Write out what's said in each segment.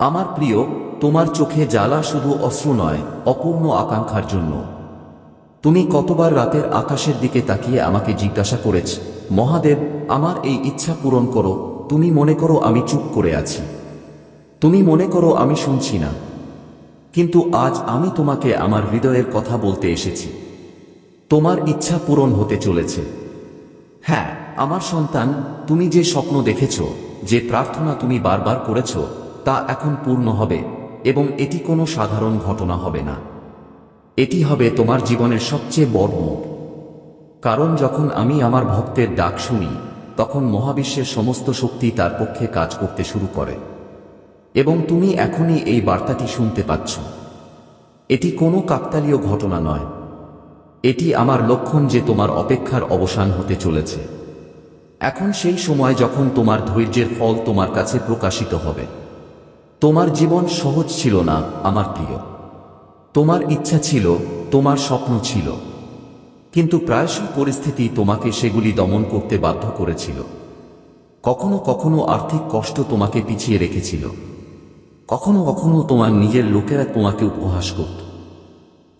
আমার প্রিয়, তোমার চোখে জ্বালা শুধু অশ্রু নয়, অপূর্ণ আকাঙ্ক্ষার জন্য। তুমি কতবার রাতের আকাশের দিকে তাকিয়ে আমাকে জিজ্ঞাসা করেছ, মহাদেব, আমার এই ইচ্ছা পূরণ করো, তুমি মনে করো আমি চুপ করে আছি। তুমি মনে করো আমি শুনছি না। কিন্তু আজ আমি তোমাকে আমার হৃদয়ের কথা বলতে এসেছি। তোমার ইচ্ছা পূরণ হতে চলেছে। হ্যাঁ আমার সন্তান, তুমি যে স্বপ্ন দেখেছ, যে প্রার্থনা তুমি বারবার করেছ তা এখন পূর্ণ হবে এবং এটি কোনো সাধারণ ঘটনা হবে না। এটি হবে তোমার জীবনের সবচেয়ে বড় মুখ কারণ যখন আমি আমার ভক্তের ডাক শুনি, তখন মহাবিশ্বের সমস্ত শক্তি তার পক্ষে কাজ করতে শুরু করে। এবং তুমি এখনই এই বার্তাটি শুনতে পাচ্ছ। এটি কোনো কাকতালীয় ঘটনা নয়। এটি আমার লক্ষণ যে তোমার অপেক্ষার অবসান হতে চলেছে। এখন সেই সময় যখন তোমার ধৈর্যের ফল তোমার কাছে প্রকাশিত হবে। তোমার জীবন সহজ ছিল না, আমার প্রিয়। তোমার ইচ্ছা ছিল, তোমার স্বপ্ন ছিল। কিন্তু প্রায়শই পরিস্থিতি তোমাকে সেগুলি দমন করতে বাধ্য করেছিল। কখনো কখনো আর্থিক কষ্ট তোমাকে পিছিয়ে রেখেছিল। কখনো কখনো তোমার নিজের লোকেরা তোমাকে উপহাস করত।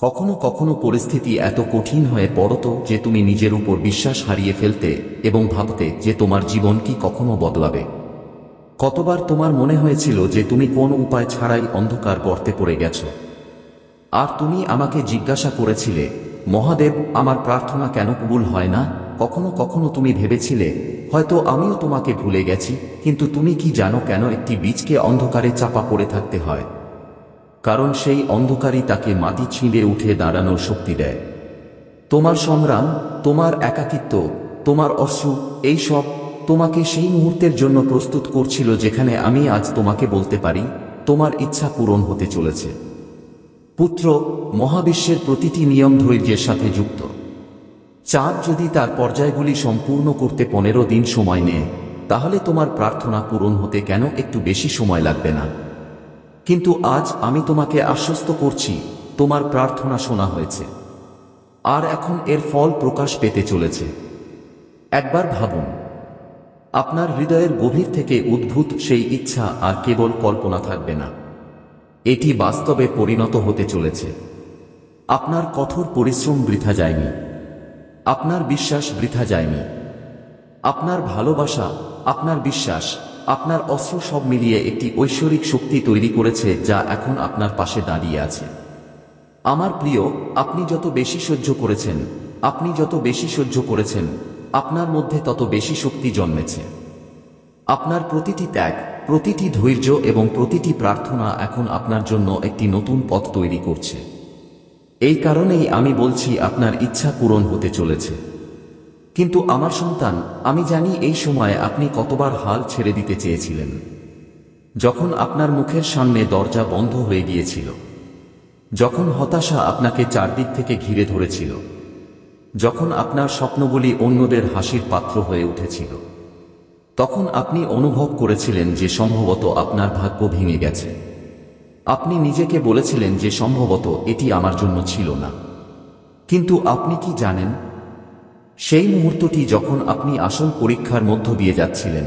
কখনো কখনো পরিস্থিতি এত কঠিন হয়ে পড়ত যে তুমি নিজের উপর বিশ্বাস হারিয়ে ফেলতে এবং ভাবতে যে তোমার জীবন কি কখনো বদলাবে। কতবার তোমার মনে হয়েছিল যে তুমি কোন উপায় ছাড়াই অন্ধকার গর্তে পড়ে গেছ? আর তুমি আমাকে জিজ্ঞাসা করেছিলে, মহাদেব, আমার প্রার্থনা কেন কবুল হয় না? কখনো কখনো তুমি ভেবেছিলে, হয়তো আমিও তোমাকে ভুলে গেছি, কিন্তু তুমি কি জানো কেন একটি বীজকে অন্ধকারে চাপা পড়ে থাকতে হয়? কারণ সেই অন্ধকারই তাকে মাটি ছিঁড়ে উঠে দাঁড়ানোর শক্তি দেয়। তোমার সংগ্রাম, তোমার একাকিত্ব, তোমার অশ্রু, এই সব তোমাকে সেই মুহূর্তের জন্য প্রস্তুত করছিল যেখানে আমি আজ তোমাকে বলতে পারি, তোমার ইচ্ছা পূরণ হতে চলেছে। পুত্র, মহাবিশ্বের প্রতিটি নিয়ম ধৈর্যের সাথে যুক্ত। চাঁদ যদি তার পর্যায়গুলি সম্পূর্ণ করতে পনেরো দিন সময় নেয়, তাহলে তোমার প্রার্থনা পূরণ হতে কেন একটু বেশি সময় লাগবে না? কিন্তু আজ আমি তোমাকে আশ্বস্ত করছি, তোমার প্রার্থনা শোনা হয়েছে। আর এখন এর ফল প্রকাশ পেতে চলেছে। একবার ভাবুন আপনার হৃদয়ের গভীর থেকে উদ্ভূত সেই ইচ্ছা আর কেবল কল্পনা থাকবে না। এটি বাস্তবে পরিণত হতে চলেছে। আপনার কঠোর পরিশ্রম বৃথা যায়নি। আপনার বিশ্বাস বৃথা যায়নি। আপনার ভালোবাসা, আপনার বিশ্বাস, আপনার অস্ত্র সব মিলিয়ে একটি ঐশ্বরিক শক্তি তৈরি করেছে যা এখন আপনার পাশে দাঁড়িয়ে আছে। আমার প্রিয়, আপনি যত বেশি সহ্য করেছেন, আপনি যত বেশি সহ্য করেছেন আপনার মধ্যে তত বেশি শক্তি জন্মেছে। আপনার প্রতিটি ত্যাগ, প্রতিটি ধৈর্য এবং প্রতিটি প্রার্থনা এখন আপনার জন্য একটি নতুন পথ তৈরি করছে। এই কারণেই আমি বলছি আপনার ইচ্ছা পূরণ হতে চলেছে। কিন্তু আমার সন্তান, আমি জানি এই সময়ে আপনি কতবার হাল ছেড়ে দিতে চেয়েছিলেন। যখন আপনার মুখের সামনে দরজা বন্ধ হয়ে গিয়েছিল। যখন হতাশা আপনাকে চারদিক থেকে ঘিরে ধরেছিল। যখন আপনার স্বপ্নগুলি অন্যদের হাসির পাত্র হয়ে উঠেছিল। তখন আপনি অনুভব করেছিলেন যে সম্ভবত আপনার ভাগ্য ভেঙে গেছে। আপনি নিজেকে বলেছিলেন যে সম্ভবত এটি আমার জন্য ছিল না। কিন্তু আপনি কি জানেন? সেই মুহূর্তটি যখন আপনি আসল পরীক্ষার মধ্য দিয়ে যাচ্ছিলেন,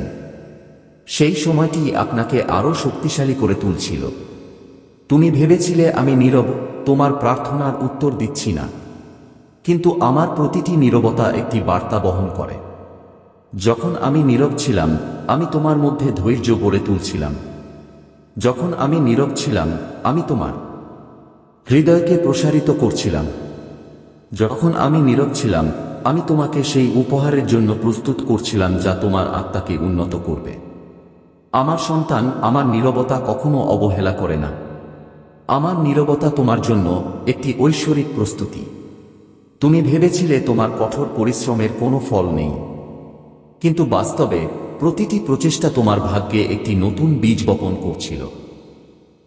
সেই সময়টি আপনাকে আরও শক্তিশালী করে তুলছিল। তুমি ভেবেছিলে, আমি নীরব, তোমার প্রার্থনার উত্তর দিচ্ছি না। কিন্তু আমার প্রতিটি নীরবতা একটি বার্তা বহন করে। যখন আমি নীরব ছিলাম, আমি তোমার মধ্যে ধৈর্য গড়ে তুলছিলাম। যখন আমি নীরব ছিলাম, আমি তোমার হৃদয়কে প্রসারিত করছিলাম। যখন আমি নীরব ছিলাম, আমি তোমাকে সেই উপহারের জন্য প্রস্তুত করছিলাম যা তোমার আত্মাকে উন্নত করবে। আমার সন্তান আমার নীরবতা কখনো অবহেলা করে না। আমার নীরবতা তোমার জন্য একটি ঐশ্বরিক প্রস্তুতি। তুমি ভেবেছিলে তোমার কঠোর পরিশ্রমের কোনো ফল নেই। কিন্তু বাস্তবে প্রতিটি প্রচেষ্টা তোমার ভাগ্যে একটি নতুন বীজ বপন করছিল।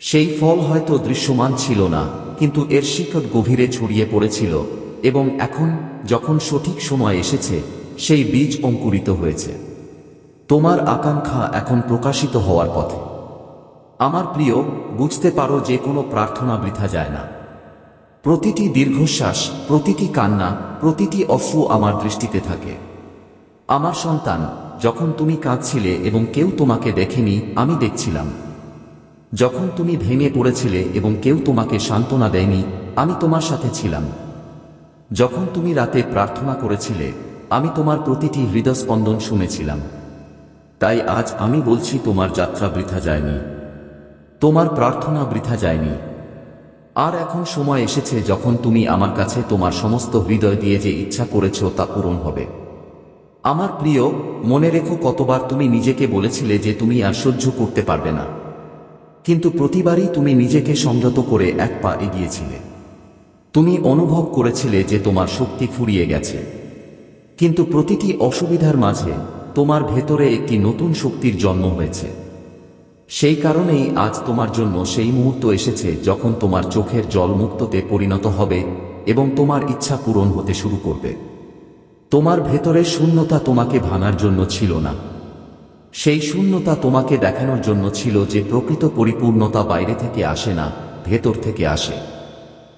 সেই ফল হয়তো দৃশ্যমান ছিল না, কিন্তু এর শিকড় গভীরে ছড়িয়ে পড়েছিল এবং এখন যখন সঠিক সময় এসেছে, সেই বীজ অঙ্কুরিত হয়েছে। তোমার আকাঙ্ক্ষা এখন প্রকাশিত হওয়ার পথে। আমার প্রিয়, বুঝতে পারো যে কোনো প্রার্থনা বৃথা যায় না। প্রতিটি দীর্ঘশ্বাস, প্রতিটি কান্না, প্রতিটি অশ্রু আমার দৃষ্টিতে থাকে। আমার সন্তান, যখন তুমি কাঁদছিলে এবং কেউ তোমাকে দেখেনি, আমি দেখছিলাম। যখন তুমি ভেঙে পড়েছিলে এবং কেউ তোমাকে সান্ত্বনা দেয়নি, আমি তোমার সাথে ছিলাম। যখন তুমি রাতে প্রার্থনা করেছিলে, আমি তোমার প্রতিটি হৃদস্পন্দন শুনেছিলাম। তাই আজ আমি বলছি, তোমার যাত্রা বৃথা যায়নি। তোমার প্রার্থনা বৃথা যায়নি। আর এখন সময় এসেছে যখন তুমি আমার কাছে তোমার সমস্ত হৃদয় দিয়ে যে ইচ্ছা করেছ তা পূরণ হবে। আমার প্রিয়, মনে রেখো কতবার তুমি নিজেকে বলেছিলে যে তুমি আর সহ্য করতে পারবে না। কিন্তু প্রতিবারই তুমি নিজেকে সংযত করে এক পা এগিয়েছিলে। তুমি অনুভব করেছিলে যে তোমার শক্তি ফুরিয়ে গেছে। কিন্তু প্রতিটি অসুবিধার মাঝে তোমার ভেতরে একটি নতুন শক্তির জন্ম হয়েছে। সেই কারণেই আজ তোমার জন্য সেই মুহূর্ত এসেছে যখন তোমার চোখের জল মুক্ততে পরিণত হবে এবং তোমার ইচ্ছা পূরণ হতে শুরু করবে। তোমার ভেতরের শূন্যতা তোমাকে ভাঙার জন্য ছিল না। সেই শূন্যতা তোমাকে দেখানোর জন্য ছিল যে প্রকৃত পরিপূর্ণতা বাইরে থেকে আসে না, ভেতর থেকে আসে।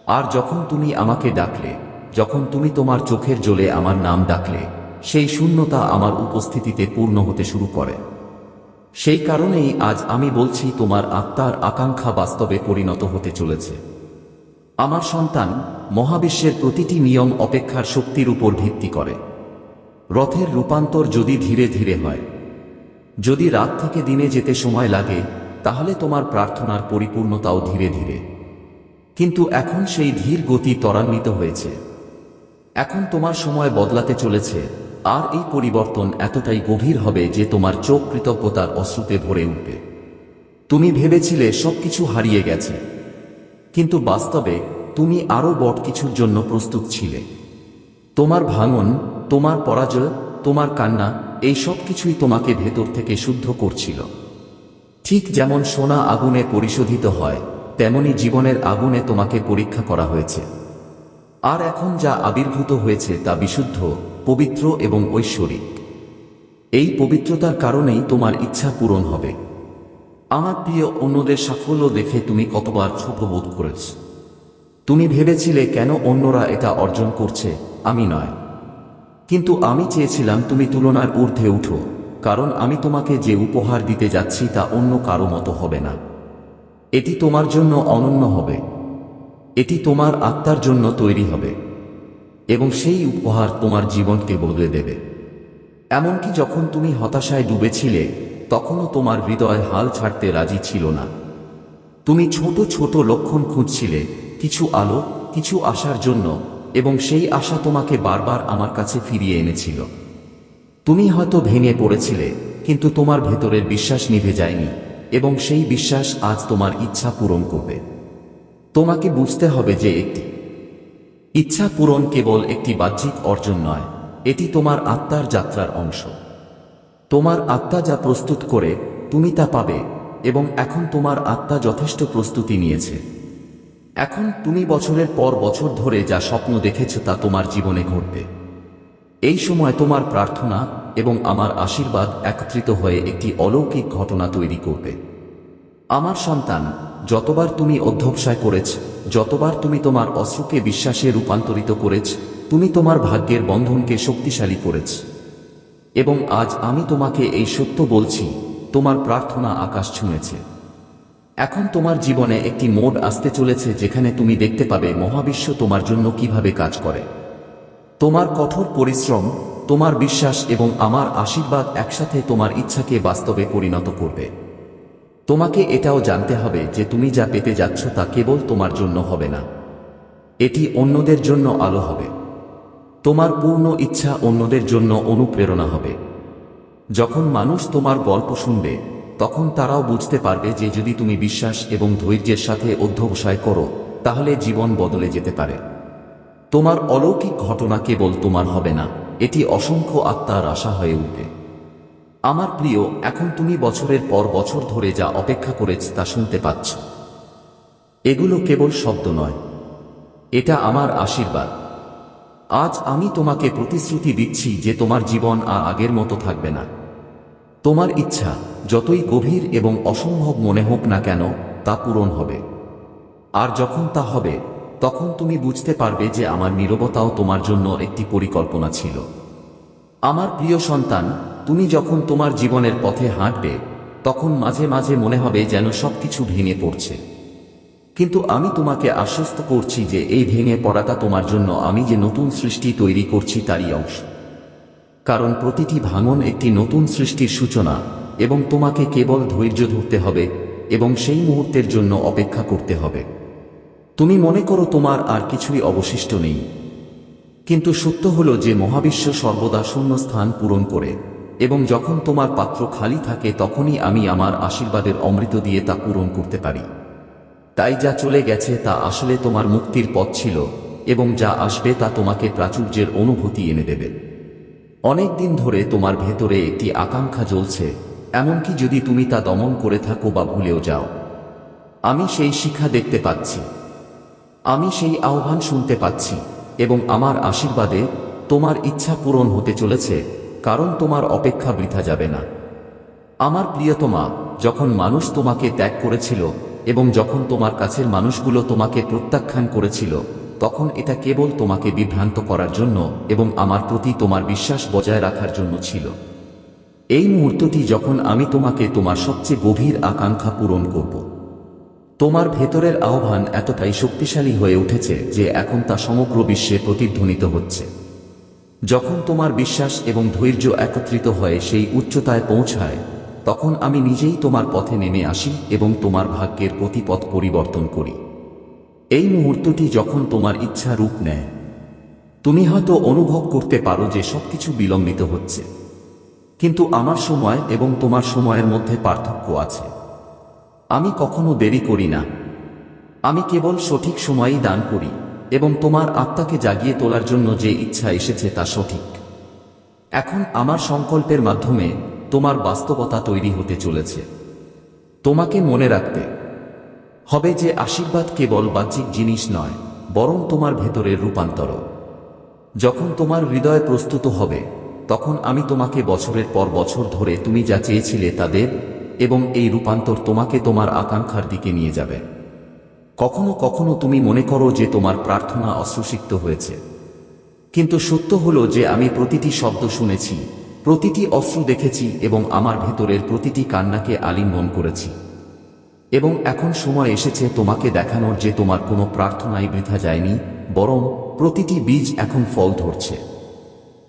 আর যখন তুমি আমাকে ডাকলে, যখন তুমি তোমার চোখের জলে আমার নাম ডাকলে, সেই শূন্যতা আমার উপস্থিতিতে পূর্ণ হতে শুরু করে। সেই কারণেই আজ আমি বলছি তোমার আত্মার আকাঙ্ক্ষা বাস্তবে পরিণত হতে চলেছে। আমার সন্তান মহাবিশ্বের প্রতিটি নিয়ম অপেক্ষার শক্তির উপর ভিত্তি করে। রথের রূপান্তর যদি ধীরে ধীরে হয়, যদি রাত থেকে দিনে যেতে সময় লাগে, তাহলে তোমার প্রার্থনার পরিপূর্ণতাও ধীরে ধীরে। কিন্তু এখন সেই ধীর গতি ত্বরান্বিত হয়েছে। এখন তোমার সময় বদলাতে চলেছে। আর এই পরিবর্তন এতটাই গভীর হবে যে তোমার চোখ কৃতজ্ঞতার অশ্রুতে ভরে উঠবে। তুমি ভেবেছিলে সবকিছু হারিয়ে গেছে। কিন্তু বাস্তবে তুমি আরও বট কিছুর জন্য প্রস্তুত ছিলে। তোমার ভাঙন, তোমার পরাজয়, তোমার কান্না, এই সব কিছুই তোমাকে ভেতর থেকে শুদ্ধ করছিল। ঠিক যেমন সোনা আগুনে পরিশোধিত হয়, তেমনি জীবনের আগুনে তোমাকে পরীক্ষা করা হয়েছে। আর এখন যা আবির্ভূত হয়েছে তা বিশুদ্ধ পবিত্র এবং ঐশ্বরিক। এই পবিত্রতার কারণেই তোমার ইচ্ছা পূরণ হবে। আমার প্রিয়, অন্যদের সাফল্য দেখে তুমি কতবার ছোট বোধ করেছ। তুমি ভেবেছিলে কেন অন্যরা এটা অর্জন করছে, আমি নয়। কিন্তু আমি চেয়েছিলাম তুমি তুলনার ঊর্ধ্বে উঠো, কারণ আমি তোমাকে যে উপহার দিতে যাচ্ছি তা অন্য কারও মতো হবে না। এটি তোমার জন্য অনন্য হবে। এটি তোমার আত্মার জন্য তৈরি হবে। এবং সেই উপহার তোমার জীবনকে বদলে দেবে। এমনকি যখন তুমি হতাশায় ডুবেছিলে, তখনও তোমার হৃদয় হাল ছাড়তে রাজি ছিল না। তুমি ছোট ছোট লক্ষণ খুঁজছিলে, কিছু আলো, কিছু আশার জন্য, এবং সেই আশা তোমাকে বারবার আমার কাছে ফিরিয়ে এনেছিল। তুমি হয়তো ভেঙে পড়েছিলে, কিন্তু তোমার ভেতরের বিশ্বাস নিভে যায়নি, এবং সেই বিশ্বাস আজ তোমার ইচ্ছা পূরণ করবে। তোমাকে বুঝতে হবে যে একটি ইচ্ছা পূরণ কেবল একটি বাহ্যিক অর্জন নয়, এটি তোমার আত্মার যাত্রার অংশ। তোমার আত্মা যা প্রস্তুত করে, তুমি তা পাবে, এবং এখন তোমার আত্মা যথেষ্ট প্রস্তুতি নিয়েছে। এখন তুমি বছরের পর বছর ধরে যা স্বপ্ন দেখেছ তা তোমার জীবনে ঘটবে। এই সময় তোমার প্রার্থনা এবং আমার আশীর্বাদ একত্রিত হয়ে একটি অলৌকিক ঘটনা তৈরি করবে। আমার সন্তান, যতবার তুমি অধ্যবসায় করেছ, যতবার তুমি তোমার অশ্রুকে বিশ্বাসে রূপান্তরিত করেছ, তুমি তোমার ভাগ্যের বন্ধনকে শক্তিশালী করেছ। এবং আজ আমি তোমাকে এই সত্য বলছি, তোমার প্রার্থনা আকাশ ছুঁয়েছে। এখন তোমার জীবনে একটি মোড আসতে চলেছে যেখানে তুমি দেখতে পাবে মহাবিশ্ব তোমার জন্য কীভাবে কাজ করে। তোমার কঠোর পরিশ্রম, তোমার বিশ্বাস এবং আমার আশীর্বাদ একসাথে তোমার ইচ্ছাকে বাস্তবে পরিণত করবে। তোমাকে এটাও জানতে হবে যে তুমি যা পেতে যাচ্ছ তা কেবল তোমার জন্য হবে না। এটি অন্যদের জন্য আলো হবে। তোমার পূর্ণ ইচ্ছা অন্যদের জন্য অনুপ্রেরণা হবে। যখন মানুষ তোমার গল্প শুনবে, তখন তারাও বুঝতে পারবে যে যদি তুমি বিশ্বাস এবং ধৈর্যের সাথে অধ্যবসায় করো, তাহলে জীবন বদলে যেতে পারে। তোমার অলৌকিক ঘটনা কেবল তোমার হবে না, এটি অসংখ্য আত্মার আশা হয়ে উঠবে। আমার প্রিয়, এখন তুমি বছরের পর বছর ধরে যা অপেক্ষা করেছ তা শুনতে পাচ্ছ। এগুলো কেবল শব্দ নয়। এটা আমার আশীর্বাদ। আজ আমি তোমাকে প্রতিশ্রুতি দিচ্ছি যে তোমার জীবন আর আগের মতো থাকবে না। তোমার ইচ্ছা, যতই গভীর এবং অসম্ভব মনে হোক না কেন, তা পূরণ হবে। আর যখন তা হবে, তখন তুমি বুঝতে পারবে যে আমার নীরবতাও তোমার জন্য একটি পরিকল্পনা ছিল। আমার প্রিয় সন্তান তুমি যখন তোমার জীবনের পথে হাঁটবে, তখন মাঝে মাঝে মনে হবে যেন সবকিছু ভেঙে পড়ছে। কিন্তু আমি তোমাকে আশ্বস্ত করছি যে এই ভেঙে পড়াটা তোমার জন্য আমি যে নতুন সৃষ্টি তৈরি করছি তারই অংশ। কারণ প্রতিটি ভাঙন একটি নতুন সৃষ্টির সূচনা, এবং তোমাকে কেবল ধৈর্য ধরতে হবে, এবং সেই মুহূর্তের জন্য অপেক্ষা করতে হবে। তুমি মনে করো তোমার আর কিছুই অবশিষ্ট নেই। কিন্তু সত্য হলো যে মহাবিশ্ব সর্বদা শূন্য স্থান পূরণ করে। এবং যখন তোমার পাত্র খালি থাকে তখনই আমি আমার আশীর্বাদের অমৃত দিয়ে তা পূরণ করতে পারি। তাই যা চলে গেছে তা আসলে তোমার মুক্তির পথ ছিল এবং যা আসবে তা তোমাকে প্রাচুর্যের অনুভূতি এনে দেবে। অনেক দিন ধরে তোমার ভেতরে একটি আকাঙ্ক্ষা জ্বলছে, এমনকি যদি তুমি তা দমন করে থাকো বা ভুলেও যাও। আমি সেই শিক্ষা দেখতে পাচ্ছি। আমি সেই আহ্বান শুনতে পাচ্ছি এবং আমার আশীর্বাদে তোমার ইচ্ছা পূরণ হতে চলেছে। কারণ তোমার অপেক্ষা বৃথা যাবে না। আমার প্রিয়তমা, যখন মানুষ তোমাকে ত্যাগ করেছিল এবং যখন তোমার কাছের মানুষগুলো তোমাকে প্রত্যাখ্যান করেছিল, তখন এটা কেবল তোমাকে বিভ্রান্ত করার জন্য এবং আমার প্রতি তোমার বিশ্বাস বজায় রাখার জন্য ছিল। এই মুহূর্তটি যখন আমি তোমাকে তোমার সবচেয়ে গভীর আকাঙ্ক্ষা পূরণ করব। তোমার ভেতরের আহ্বান এতটাই শক্তিশালী হয়ে উঠেছে যে এখন তা সমগ্র বিশ্বে প্রতিধ্বনিত হচ্ছে। যখন তোমার বিশ্বাস এবং ধৈর্য একত্রিত হয়ে, সেই উচ্চতায় পৌঁছায়, তখন আমি নিজেই তোমার পথে নেমে আসি এবং তোমার ভাগ্যের প্রতিপথ পরিবর্তন করি। এই মুহূর্তটি যখন তোমার ইচ্ছা রূপ নেয়, তুমি হয়তো অনুভব করতে পারো যে সবকিছু বিলম্বিত হচ্ছে। কিন্তু আমার সময় এবং তোমার সময়ের মধ্যে পার্থক্য আছে। আমি কখনো দেরি করি না। আমি কেবল সঠিক সময়েই দান করি। এবং তোমার আত্মাকে জাগিয়ে তোলার জন্য যে ইচ্ছা এসেছে তা সঠিক। এখন আমার সংকল্পের মাধ্যমে তোমার বাস্তবতা তৈরি হতে চলেছে। তোমাকে মনে রাখতে হবে যে আশীর্বাদ কেবল বাহ্যিক জিনিস নয়, বরং তোমার ভেতরের রূপান্তর। যখন তোমার হৃদয় প্রস্তুত হবে, তখন আমি তোমাকে বছরের পর বছর ধরে তুমি যা চেয়েছিলে তাদের এবং এই রূপান্তর তোমাকে তোমার আকাঙ্ক্ষার দিকে নিয়ে যাবে। কখনো কখনো তুমি মনে করো যে তোমার প্রার্থনা অশ্রুসিক্ত হয়েছে। কিন্তু সত্য হলো যে আমি প্রতিটি শব্দ শুনেছি, প্রতিটি অশ্রু দেখেছি এবং আমার ভেতরের প্রতিটি কান্নাকে আলিঙ্গন করেছি। এবং এখন সময় এসেছে তোমাকে দেখানোর যে তোমার কোনো প্রার্থনাই বৃথা যায়নি, বরং প্রতিটি বীজ এখন ফল ধরছে।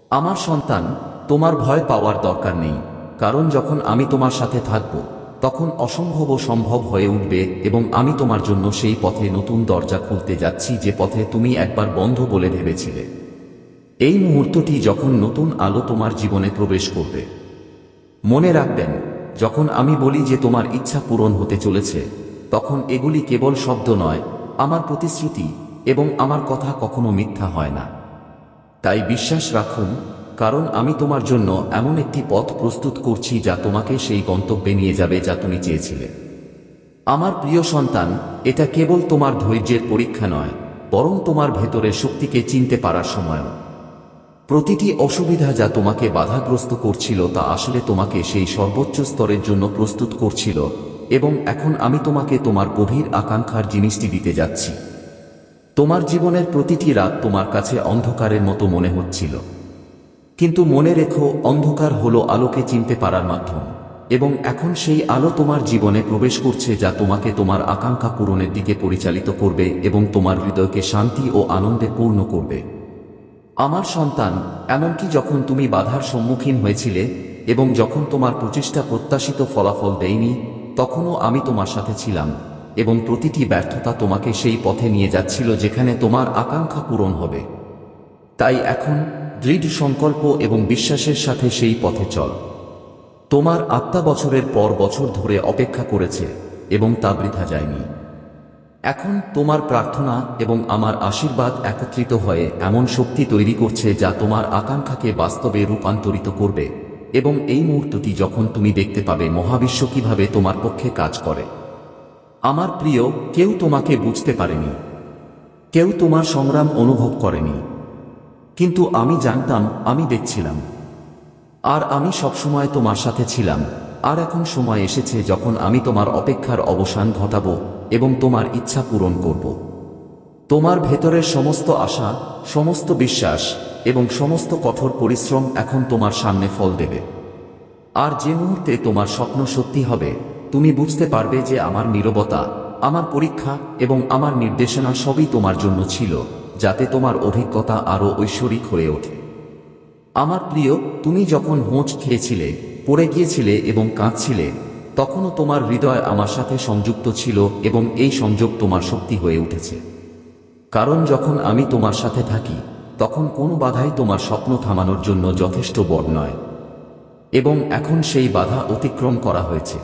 আমার সন্তান, তোমার ভয় পাওয়ার দরকার নেই, কারণ যখন আমি তোমার সাথে থাকব তখন অসম্ভব সম্ভব হয়ে উঠবে, এবং আমি তোমার জন্য সেই পথে নতুন দরজা খুলতে যাচ্ছি যে পথে তুমি একবার বন্ধ বলে ভেবেছিলে। এই মুহূর্তটি যখন নতুন আলো তোমার জীবনে প্রবেশ করবে। মনে রাখবেন, যখন আমি বলি যে তোমার ইচ্ছা পূরণ হতে চলেছে, তখন এগুলি কেবল শব্দ নয়, আমার প্রতিশ্রুতি, এবং আমার কথা কখনো মিথ্যা হয় না। তাই বিশ্বাস রাখুন কারণ আমি তোমার জন্য এমন একটি পথ প্রস্তুত করছি যা তোমাকে সেই গন্তব্যে নিয়ে যাবে যা তুমি চেয়েছিলে। আমার প্রিয় সন্তান, এটা কেবল তোমার ধৈর্যের পরীক্ষা নয়, বরং তোমার ভেতরের শক্তিকে চিনতে পারার সময়ও। প্রতিটি অসুবিধা যা তোমাকে বাধাগ্রস্ত করছিল তা আসলে তোমাকে সেই সর্বোচ্চ স্তরের জন্য প্রস্তুত করছিল, এবং এখন আমি তোমাকে তোমার গভীর আকাঙ্ক্ষার জিনিসটি দিতে যাচ্ছি। তোমার জীবনের প্রতিটি রাত তোমার কাছে অন্ধকারের মতো মনে হচ্ছিল। কিন্তু মনে রেখো, অন্ধকার হলো আলোকে চিনতে পারার মাধ্যম, এবং এখন সেই আলো তোমার জীবনে প্রবেশ করছে যা তোমাকে তোমার আকাঙ্ক্ষা পূরণের দিকে পরিচালিত করবে এবং তোমার হৃদয়কে শান্তি ও আনন্দে পূর্ণ করবে। আমার সন্তান, এমনকি যখন তুমি বাধার সম্মুখীন হয়েছিলে এবং যখন তোমার প্রচেষ্টা প্রত্যাশিত ফলাফল দেয়নি, তখনও আমি তোমার সাথে ছিলাম, এবং প্রতিটি ব্যর্থতা তোমাকে সেই পথে নিয়ে যাচ্ছিল যেখানে তোমার আকাঙ্ক্ষা পূরণ হবে। তাই এখন দৃঢ় সংকল্প এবং বিশ্বাসের সাথে সেই পথে চল। তোমার আত্মা বছরের পর বছর ধরে অপেক্ষা করেছে এবং তা বৃথা যায়নি। এখন তোমার প্রার্থনা এবং আমার আশীর্বাদ একত্রিত হয়ে এমন শক্তি তৈরি করছে যা তোমার আকাঙ্ক্ষাকে বাস্তবে রূপান্তরিত করবে এবং এই মুহূর্তটি যখন তুমি দেখতে পাবে, মহাবিশ্ব কীভাবে তোমার পক্ষে কাজ করে। আমার প্রিয়, কেউ তোমাকে বুঝতে পারেনি। কেউ তোমার সংগ্রাম অনুভব করেনি। কিন্তু আমি জানতাম, আমি দেখছিলাম। আর আমি সবসময় তোমার সাথে ছিলাম। আর এখন সময় এসেছে যখন আমি তোমার অপেক্ষার অবসান ঘটাবো এবং তোমার ইচ্ছা পূরণ করব। তোমার ভেতরের সমস্ত আশা, সমস্ত বিশ্বাস এবং সমস্ত কঠোর পরিশ্রম এখন তোমার সামনে ফল দেবে। আর যে মুহূর্তে তোমার স্বপ্ন সত্যি হবে, তুমি বুঝতে পারবে যে আমার নীরবতা, আমার পরীক্ষা এবং আমার নির্দেশনা সবই তোমার জন্য ছিল। যাতে তোমার অভিজ্ঞতা আরও ঐশ্বরিক হয়ে ওঠে। আমার প্রিয়, তুমি যখন হোঁচ খেয়েছিলে, পড়ে গিয়েছিলে এবং কাঁদছিলে, তখনও তোমার হৃদয় আমার সাথে সংযুক্ত ছিল এবং এই সংযোগ তোমার শক্তি হয়ে উঠেছে। কারণ যখন আমি তোমার সাথে থাকি, তখন কোনো বাধাই তোমার স্বপ্ন থামানোর জন্য যথেষ্ট বড় নয়। এবং এখন সেই বাধা অতিক্রম করা হয়েছে।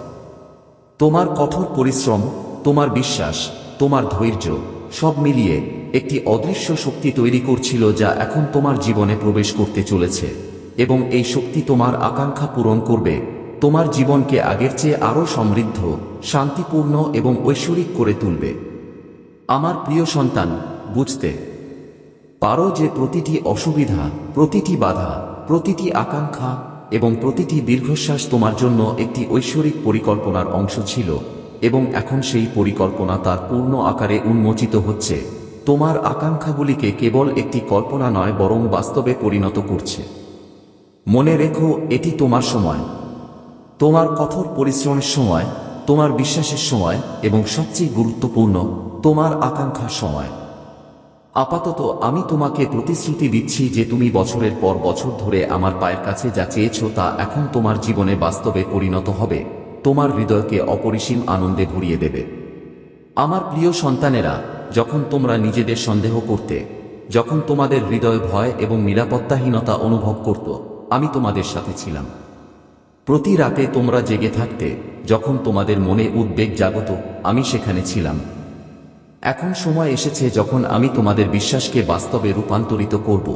তোমার কঠোর পরিশ্রম, তোমার বিশ্বাস, তোমার ধৈর্য, সব মিলিয়ে একটি অদৃশ্য শক্তি তৈরি করছিল যা এখন তোমার জীবনে প্রবেশ করতে চলেছে, এবং এই শক্তি তোমার আকাঙ্ক্ষা পূরণ করবে। তোমার জীবনকে আগের চেয়ে আরও সমৃদ্ধ, শান্তিপূর্ণ এবং ঐশ্বরিক করে তুলবে। আমার প্রিয় সন্তান, বুঝতে পারো যে প্রতিটি অসুবিধা, প্রতিটি বাধা, প্রতিটি আকাঙ্ক্ষা এবং প্রতিটি দীর্ঘশ্বাস তোমার জন্য একটি ঐশ্বরিক পরিকল্পনার অংশ ছিল, এবং এখন সেই পরিকল্পনা তার পূর্ণ আকারে উন্মোচিত হচ্ছে। তোমার আকাঙ্ক্ষাগুলিকে কেবল একটি কল্পনা নয়, বরং বাস্তবে পরিণত করছে। মনে রেখো, এটি তোমার সময়। তোমার কঠোর পরিশ্রমের সময়, তোমার বিশ্বাসের সময়, এবং সবচেয়ে গুরুত্বপূর্ণ, তোমার আকাঙ্ক্ষার সময়। আপাতত, আমি তোমাকে প্রতিশ্রুতি দিচ্ছি যে তুমি বছরের পর বছর ধরে আমার পায়ের কাছে যা চেয়েছ তা এখন তোমার জীবনে বাস্তবে পরিণত হবে। তোমার হৃদয়কে অপরিসীম আনন্দে ভরিয়ে দেবে। আমার প্রিয় সন্তানেরা যখন তোমরা নিজেদের সন্দেহ করতে, যখন তোমাদের হৃদয় ভয় এবং নিরাপত্তাহীনতা অনুভব করত, আমি তোমাদের সাথে ছিলাম। প্রতি রাতে তোমরা জেগে থাকতে, যখন তোমাদের মনে উদ্বেগ জাগত, আমি সেখানে ছিলাম। এখন সময় এসেছে যখন আমি তোমাদের বিশ্বাসকে বাস্তবে রূপান্তরিত করব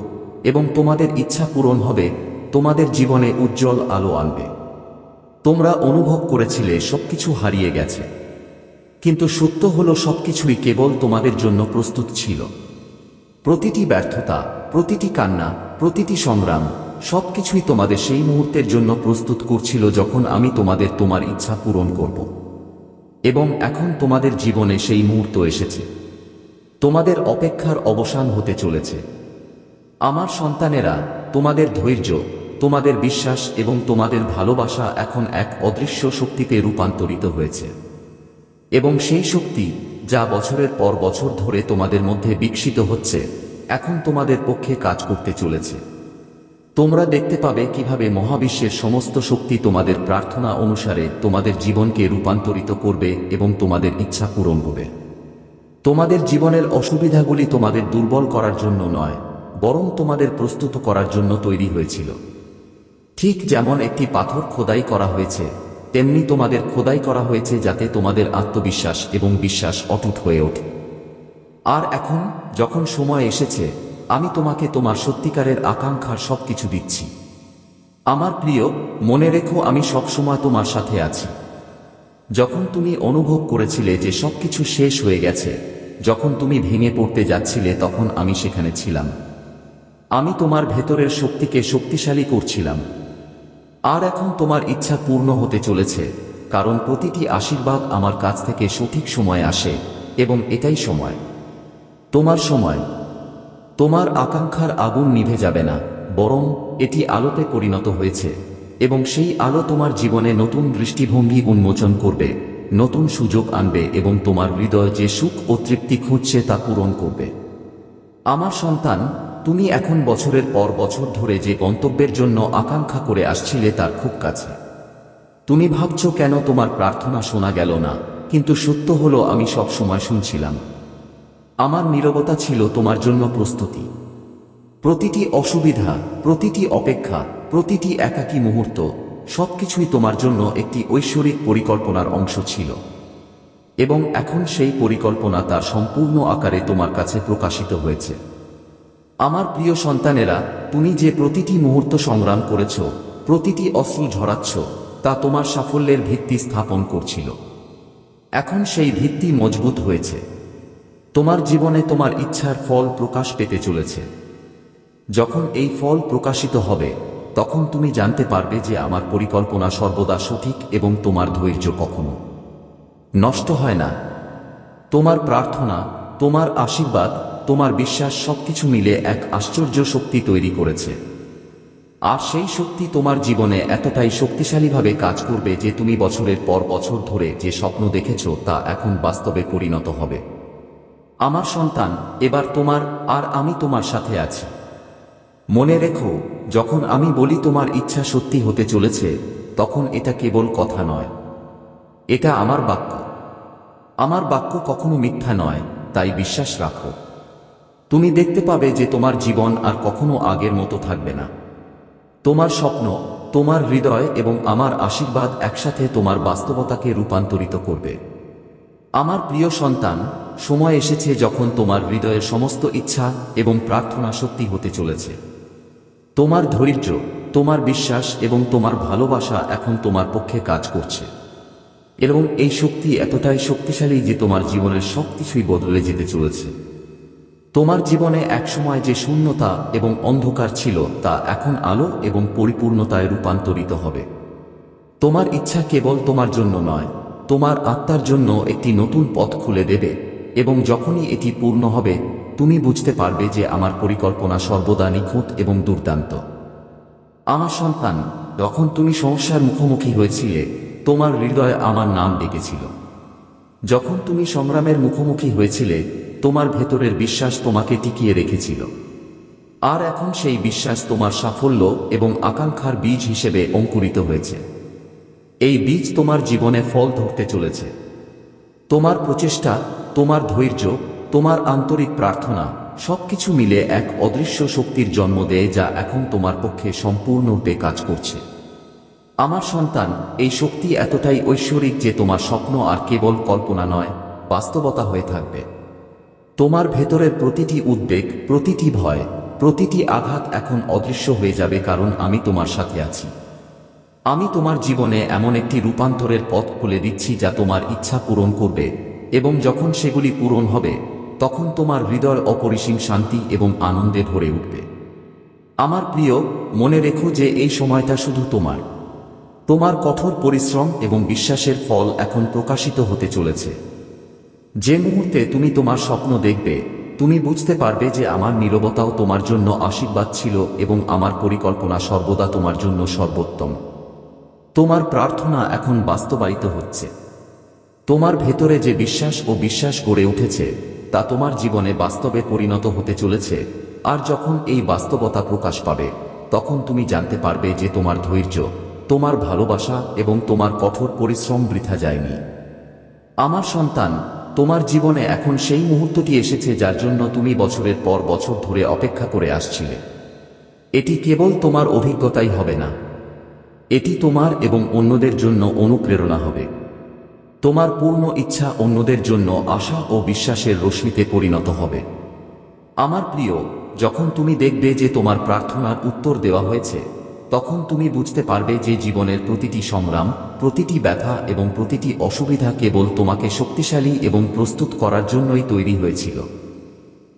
এবং তোমাদের ইচ্ছা পূরণ হবে, তোমাদের জীবনে উজ্জ্বল আলো আনবে। তোমরা অনুভব করেছিলে সবকিছু হারিয়ে গেছে। কিন্তু সত্য হলো সবকিছুই কেবল তোমাদের জন্য প্রস্তুত ছিল। প্রতিটি ব্যর্থতা, প্রতিটি কান্না, প্রতিটি সংগ্রাম, সবকিছুই তোমাদের সেই মুহূর্তের জন্য প্রস্তুত করছিল যখন আমি তোমাদের তোমার ইচ্ছা পূরণ করব। এবং এখন তোমাদের জীবনে সেই মুহূর্ত এসেছে। তোমাদের অপেক্ষার অবসান হতে চলেছে। আমার সন্তানেরা, তোমাদের ধৈর্য, তোমাদের বিশ্বাস এবং তোমাদের ভালোবাসা এখন এক অদৃশ্য শক্তিতে রূপান্তরিত হয়েছে। এবং সেই শক্তি যা বছরের পর বছর ধরে তোমাদের মধ্যে বিকশিত হচ্ছে, এখন তোমাদের পক্ষে কাজ করতে চলেছে। তোমরা দেখতে পাবে কীভাবে মহাবিশ্বের সমস্ত শক্তি তোমাদের প্রার্থনা অনুসারে তোমাদের জীবনকে রূপান্তরিত করবে এবং তোমাদের ইচ্ছা পূরণ করবে। তোমাদের জীবনের অসুবিধাগুলি তোমাদের দুর্বল করার জন্য নয়, বরং তোমাদের প্রস্তুত করার জন্য তৈরি হয়েছিল। ঠিক যেমন একটি পাথর খোদাই করা হয়েছে তেমনি তোমাদের খোদাই করা হয়েছে যাতে তোমাদের আত্মবিশ্বাস এবং বিশ্বাস অটুট হয়ে ওঠে। আর এখন, যখন সময় এসেছে, আমি তোমাকে তোমার সত্যিকারের আকাঙ্ক্ষার সবকিছু দিচ্ছি। আমার প্রিয়, মনে রেখো আমি সবসময় তোমার সাথে আছি। যখন তুমি অনুভব করেছিলে যে সবকিছু শেষ হয়ে গেছে, যখন তুমি ভেঙে পড়তে যাচ্ছিলে, তখন আমি সেখানে ছিলাম। আমি তোমার ভেতরের শক্তিকে শক্তিশালী করছিলাম। আর এখন তোমার ইচ্ছা পূর্ণ হতে চলেছে, কারণ প্রতিটি আশীর্বাদ আমার কাছ থেকে সঠিক সময় আসে, এবং এটাই সময়। তোমার সময়। তোমার আকাঙ্ক্ষার আগুন নিভে যাবে না, বরং এটি আলোতে পরিণত হয়েছে, এবং সেই আলো তোমার জীবনে নতুন দৃষ্টিভঙ্গি উন্মোচন করবে, নতুন সুযোগ আনবে, এবং তোমার হৃদয় যে সুখ ও তৃপ্তি খুঁজছে তা পূরণ করবে। আমার সন্তান তুমি এখন বছরের পর বছর ধরে যে গন্তব্যের জন্য আকাঙ্ক্ষা করে আসছিলে তার খুব কাছে। তুমি ভাবছ কেন তোমার প্রার্থনা শোনা গেল না, কিন্তু সত্য হলো আমি সব সময় শুনছিলাম। আমার নীরবতা ছিল তোমার জন্য প্রস্তুতি। প্রতিটি অসুবিধা, প্রতিটি অপেক্ষা, প্রতিটি একাকী মুহূর্ত সবকিছুই তোমার জন্য একটি ঐশ্বরিক পরিকল্পনার অংশ ছিল। এবং এখন সেই পরিকল্পনা তার সম্পূর্ণ আকারে তোমার কাছে প্রকাশিত হয়েছে। আমার প্রিয় সন্তানেরা, তুমি যে প্রতিটি মুহূর্ত সংগ্রাম করেছ, প্রতিটি অশ্রু ঝরাচ্ছ, তা তোমার সাফল্যের ভিত্তি স্থাপন করছিল। এখন সেই ভিত্তি মজবুত হয়েছে। তোমার জীবনে তোমার ইচ্ছার ফল প্রকাশ পেতে চলেছে। যখন এই ফল প্রকাশিত হবে, তখন তুমি জানতে পারবে যে আমার পরিকল্পনা সর্বদা সঠিক এবং তোমার ধৈর্য কখনো নষ্ট হয় না। তোমার প্রার্থনা, তোমার আশীর্বাদ তোমার বিশ্বাস সবকিছু মিলে এক আশ্চর্য শক্তি তৈরি করেছে। আর সেই শক্তি তোমার জীবনে এতটাই শক্তিশালীভাবে কাজ করবে যে তুমি বছরের পর বছর ধরে যে স্বপ্ন দেখেছ তা এখন বাস্তবে পরিণত হবে। আমার সন্তান, এবার তোমার, আর আমি তোমার সাথে আছি। মনে রেখো, যখন আমি বলি তোমার ইচ্ছা সত্যি হতে চলেছে, তখন এটা কেবল কথা নয়। এটা আমার বাক্য। আমার বাক্য কখনো মিথ্যা নয়, তাই বিশ্বাস রাখো। তুমি দেখতে পাবে যে তোমার জীবন আর কখনো আগের মতো থাকবে না। তোমার স্বপ্ন, তোমার হৃদয় এবং আমার আশীর্বাদ একসাথে তোমার বাস্তবতাকে রূপান্তরিত করবে। আমার প্রিয় সন্তান, সময় এসেছে যখন তোমার হৃদয়ের সমস্ত ইচ্ছা এবং প্রার্থনা সত্যি হতে চলেছে। তোমার ধৈর্য, তোমার বিশ্বাস এবং তোমার ভালোবাসা এখন তোমার পক্ষে কাজ করছে। এবং এই শক্তি এতটাই শক্তিশালী যে তোমার জীবনের সব কিছুই বদলে যেতে চলেছে। তোমার জীবনে একসময় যে শূন্যতা এবং অন্ধকার ছিল তা এখন আলো এবং পরিপূর্ণতায় রূপান্তরিত হবে। তোমার ইচ্ছা কেবল তোমার জন্য নয়, তোমার আত্মার জন্য একটি নতুন পথ খুলে দেবে এবং যখনই এটি পূর্ণ হবে, তুমি বুঝতে পারবে যে আমার পরিকল্পনা সর্বদা নিখুঁত এবং দুর্দান্ত। আমার সন্তান, যখন তুমি সমস্যার মুখোমুখি হয়েছিলে, তোমার হৃদয় আমার নাম ডেকেছিল। যখন তুমি সংগ্রামের মুখোমুখি হয়েছিলে তোমার ভেতরের বিশ্বাস তোমাকে টিকিয়ে রেখেছিল। আর এখন সেই বিশ্বাস তোমার সাফল্য এবং আকাঙ্ক্ষার বীজ হিসেবে অঙ্কুরিত হয়েছে। এই বীজ তোমার জীবনে ফল ধরতে চলেছে। তোমার প্রচেষ্টা, তোমার ধৈর্য, তোমার আন্তরিক প্রার্থনা সবকিছু মিলে এক অদৃশ্য শক্তির জন্ম দেয় যা এখন তোমার পক্ষে সম্পূর্ণরূপে কাজ করছে। আমার সন্তান, এই শক্তি এতটাই ঐশ্বরিক যে তোমার স্বপ্ন আর কেবল কল্পনা নয়, বাস্তবতা হয়ে থাকবে। তোমার ভেতরের প্রতিটি উদ্বেগ, প্রতিটি ভয়, প্রতিটি আঘাত এখন অদৃশ্য হয়ে যাবে কারণ আমি তোমার সাথে আছি। আমি তোমার জীবনে এমন একটি রূপান্তরের পথ খুলে দিচ্ছি যা তোমার ইচ্ছা পূরণ করবে এবং যখন সেগুলি পূরণ হবে, তখন তোমার হৃদয় অপরিসীম শান্তি এবং আনন্দে ভরে উঠবে। আমার প্রিয়, মনে রেখো যে এই সময়টা শুধু তোমার। তোমার কঠোর পরিশ্রম এবং বিশ্বাসের ফল এখন প্রকাশিত হতে চলেছে। যে মুহূর্তে তুমি তোমার স্বপ্ন দেখবে, তুমি বুঝতে পারবে যে আমার নীরবতাও তোমার জন্য আশীর্বাদ ছিল এবং আমার পরিকল্পনা সর্বদা তোমার জন্য সর্বোত্তম। তোমার প্রার্থনা এখন বাস্তবায়িত হচ্ছে। তোমার ভেতরে যে বিশ্বাস ও বিশ্বাস গড়ে উঠেছে, তা তোমার জীবনে বাস্তবে পরিণত হতে চলেছে, আর যখন এই বাস্তবতা প্রকাশ পাবে, তখন তুমি জানতে পারবে যে তোমার ধৈর্য, তোমার ভালোবাসা এবং তোমার কঠোর পরিশ্রম বৃথা যায়নি। আমার সন্তান তোমার জীবনে এখন সেই মুহূর্তটি এসেছে যার জন্য তুমি বছরের পর বছর ধরে অপেক্ষা করে আসছিলে। এটি কেবল তোমার অভিজ্ঞতাই হবে না। এটি তোমার এবং অন্যদের জন্য অনুপ্রেরণা হবে। তোমার পূর্ণ ইচ্ছা অন্যদের জন্য আশা ও বিশ্বাসের রশ্মিতে পরিণত হবে। আমার প্রিয়, যখন তুমি দেখবে যে তোমার প্রার্থনার উত্তর দেওয়া হয়েছে তখন তুমি বুঝতে পারবে যে জীবনের প্রতিটি সংগ্রাম, প্রতিটি ব্যথা এবং প্রতিটি অসুবিধা কেবল তোমাকে শক্তিশালী এবং প্রস্তুত করার জন্যই তৈরি হয়েছিল।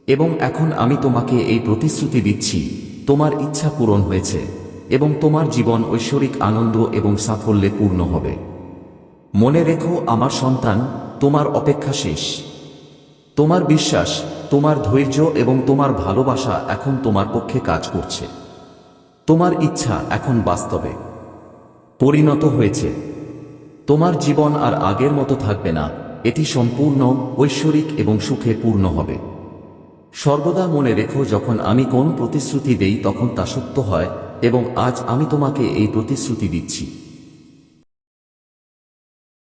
এবং এখন আমি তোমাকে এই প্রতিশ্রুতি দিচ্ছি, তোমার ইচ্ছা পূরণ হয়েছে এবং তোমার জীবন ঐশ্বরিক আনন্দ এবং সাফল্যে পূর্ণ হবে। মনে রেখো, আমার সন্তান, তোমার অপেক্ষা শেষ। তোমার বিশ্বাস, তোমার ধৈর্য এবং তোমার ভালোবাসা এখন তোমার পক্ষে কাজ করছে। তোমার ইচ্ছা এখন বাস্তবে। পরিণত হয়েছে। তোমার জীবন আর আগের মতো থাকবে না। এটি সম্পূর্ণ, ঐশ্বরিক এবং সুখে পূর্ণ হবে। সর্বদা মনে রেখো, যখন আমি কোন প্রতিশ্রুতি দেই, তখন তা সত্য হয় এবং আজ আমি তোমাকে এই প্রতিশ্রুতি দিচ্ছি।